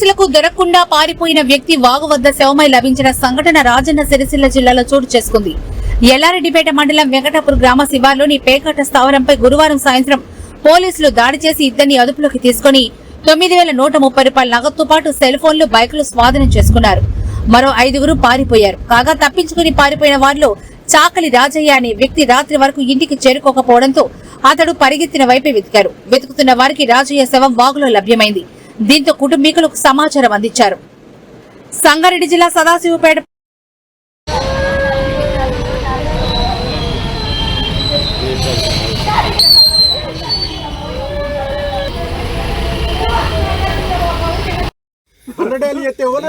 పోలీసులకు దొరకకుండా పారిపోయిన వ్యక్తి వాగు వద్ద శవమై లభించిన సంఘటన రాజన్న సిరిసిల్ల జిల్లాలో చోటు చేసుకుంది. ఎల్లారెడ్డిపేట మండలం వెంకటాపూర్ గ్రామ శివార్లోని పేకాట స్థావరంపై గురువారం సాయంత్రం పోలీసులు దాడి చేసి ఇద్దరిని అదుపులోకి తీసుకుని తొమ్మిది వేల నూట ముప్పై రూపాయల నగదుతో పాటు సెల్ ఫోన్లు బైకులు స్వాధీనం చేసుకున్నారు. మరో ఐదుగురు పారిపోయారు. కాగా తప్పించుకుని పారిపోయిన వారిలో చాకలి రాజయ్య అనే వ్యక్తి రాత్రి వరకు ఇంటికి చేరుకోకపోవడంతో అతడు పరిగెత్తిన వైపే వెతికారు. వెతుకుతున్న వారికి రాజయ్య శవం వాగులో లభ్యమైంది. దీంతో కుటుంబీకులకు సమాచారం అందించారు. సంగారెడ్డి జిల్లా సదాశివపేట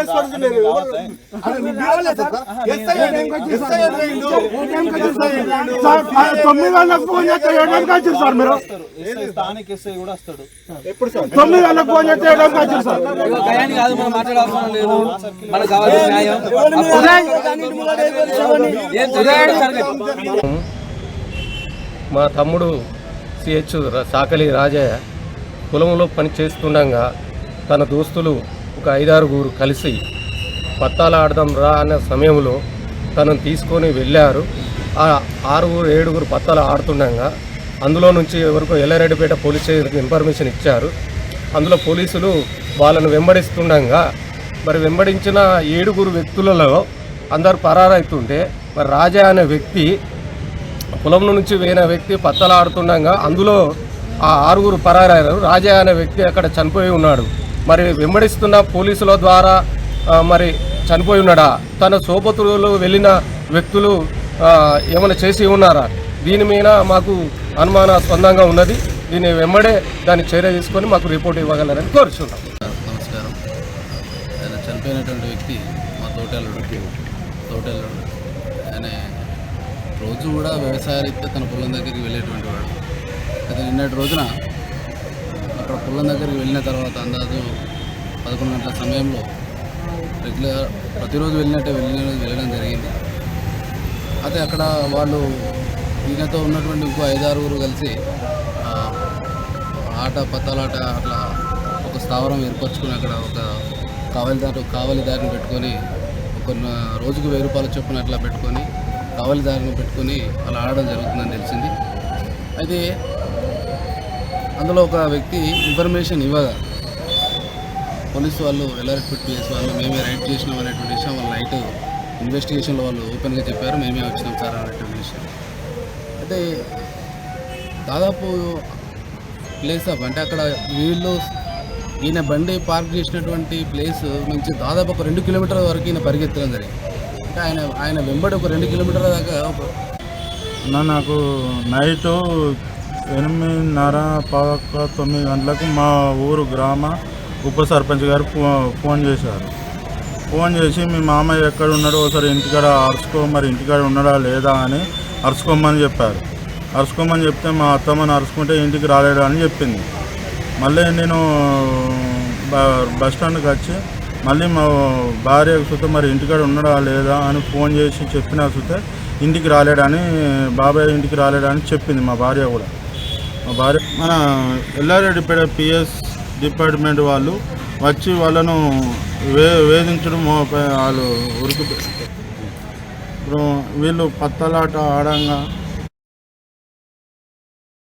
పడుతున్నారు తొమ్మిది గంటలకు ఫోన్ చేస్తే ఏడు గంటలకు వచ్చారు సార్ మీరు? స్థానిక ఎస్ఐ కూడా వస్తాడు. ఎప్పుడు సార్? తొమ్మిది గంటలకు ఫోన్ చేస్తే ఏడు గంటలకు వచ్చారు సార్? భయాన్ని కాదు మనం మాట్లాడాల్సిన లేదు. మనకు కావాల్సిన న్యాయం. ఏం ఉదయం జరగదు? మా తమ్ముడు సిహెచ్ సాకలి రాజయ్య పొలంలో పని చేస్తుండగా తన దోస్తులు ఒక ఐదారుగురు కలిసి పత్తాలు ఆడదాం రా అన్న సమయంలో తనను తీసుకొని వెళ్ళారు. ఆ ఆరుగురు ఏడుగురు పత్తాలు ఆడుతుండగా అందులో నుంచి వరకు ఎల్లారెడ్డిపేట పోలీస్ స్టేషన్కి ఇన్ఫర్మేషన్ ఇచ్చారు. అందులో పోలీసులు వాళ్ళను వెంబడిస్తుండగా మరి వెంబడించిన ఏడుగురు వ్యక్తులలో అందరు పరారైతుంటే మరి రాజా అనే వ్యక్తి పొలం నుంచి వేయిన వ్యక్తి పత్తలాడుతుండగా అందులో ఆ ఆరుగురు పరారయ్యారు రాజా అనే వ్యక్తి అక్కడ చనిపోయి ఉన్నాడు. మరి వెంబడిస్తున్న పోలీసుల ద్వారా మరి చనిపోయి ఉన్నాడా? తన సోపతులు వెళ్ళిన వ్యక్తులు ఏమైనా చేసి ఉన్నారా? దీని మీద మాకు అనుమానాస్పదంగా ఉన్నది. దీన్ని వెంబడే దాన్ని చర్య తీసుకొని మాకు రిపోర్ట్ ఇవ్వగలరని కోరుచున్నాం. నమస్కారం. ఆయన చనిపోయినటువంటి వ్యక్తి మా తోటల్లుడు తోటల్లుడు ఆయన రోజు కూడా వ్యవసాయరీత్యా తన పొలం దగ్గరికి వెళ్ళేటువంటి వాడు. అయితే నిన్నటి రోజున అక్కడ పొలం దగ్గరికి వెళ్ళిన తర్వాత అందాజు పదకొండు గంటల సమయంలో రెగ్యులర్ ప్రతిరోజు వెళ్ళినట్టే వెళ్ళిన వెళ్ళడం జరిగింది. అయితే అక్కడ వాళ్ళు ఈయనతో ఉన్నటువంటి ఇంకో ఐదారుగురు కలిసి ఆట పత్తాలాట అట్లా ఒక స్థావరం ఏర్పరచుకుని అక్కడ ఒక కావలిదారు కావలిదారిని పెట్టుకొని ఒక రోజుకి రోజుకు వెయ్యి రూపాయలు చొప్పున అట్లా పెట్టుకొని కావలిదారిని పెట్టుకొని అలా ఆడడం జరుగుతుందని తెలిసింది. అయితే అందులో ఒక వ్యక్తి ఇన్ఫర్మేషన్ ఇవ్వగా పోలీస్ వాళ్ళు ఎల్ఆర్ఎఫ్ పిఎస్ వాళ్ళు మేమే రైడ్ చేసినాం అనేటువంటి విషయం వాళ్ళు నైట్ ఇన్వెస్టిగేషన్లో వాళ్ళు ఓపెన్గా చెప్పారు మేమే వచ్చినాం సార్ అనేటువంటి విషయం. అయితే దాదాపు ప్లేస్ అంటే అక్కడ వీళ్ళు ఈయన బండి పార్క్ చేసినటువంటి ప్లేస్ నుంచి దాదాపు ఒక రెండు కిలోమీటర్ల వరకు ఈయన పరిగెత్తడం జరిగింది. అంటే ఆయన ఆయన వెంబడి ఒక రెండు కిలోమీటర్ల దాకా నాకు నైట్ ఎనిమిదిన్నర పదొక్క తొమ్మిది గంటలకు మా ఊరు గ్రామ ఉప సర్పంచ్ గారు ఫో ఫోన్ చేశారు. ఫోన్ చేసి మీ మామయ్య ఎక్కడ ఉన్నాడో ఒకసారి ఇంటికాడ అరుచుకో మరి ఇంటికాడ ఉన్నాడా లేదా అని అరుచుకోమని చెప్పారు. అరుచుకోమని చెప్తే మా అత్తమ్మని అరుచుకుంటే ఇంటికి రాలేడు అని చెప్పింది. మళ్ళీ నేను బ- బస్ స్టాండ్కి వచ్చి మళ్ళీ మా భార్య చూస్తే మరి ఇంటికాడ ఉన్నాడా లేదా అని ఫోన్ చేసి చెప్పినా చూస్తే ఇంటికి రాలేడని బాబాయ్ ఇంటికి రాలేడని చెప్పింది మా భార్య కూడా. భార్య మన ఎల్లారెడ్డిపేట పిఎస్ డిపార్ట్మెంట్ వాళ్ళు వచ్చి వాళ్ళను వే వేధించడం వాళ్ళు ఉరికి ఇప్పుడు వీళ్ళు పత్తలాట ఆడంగా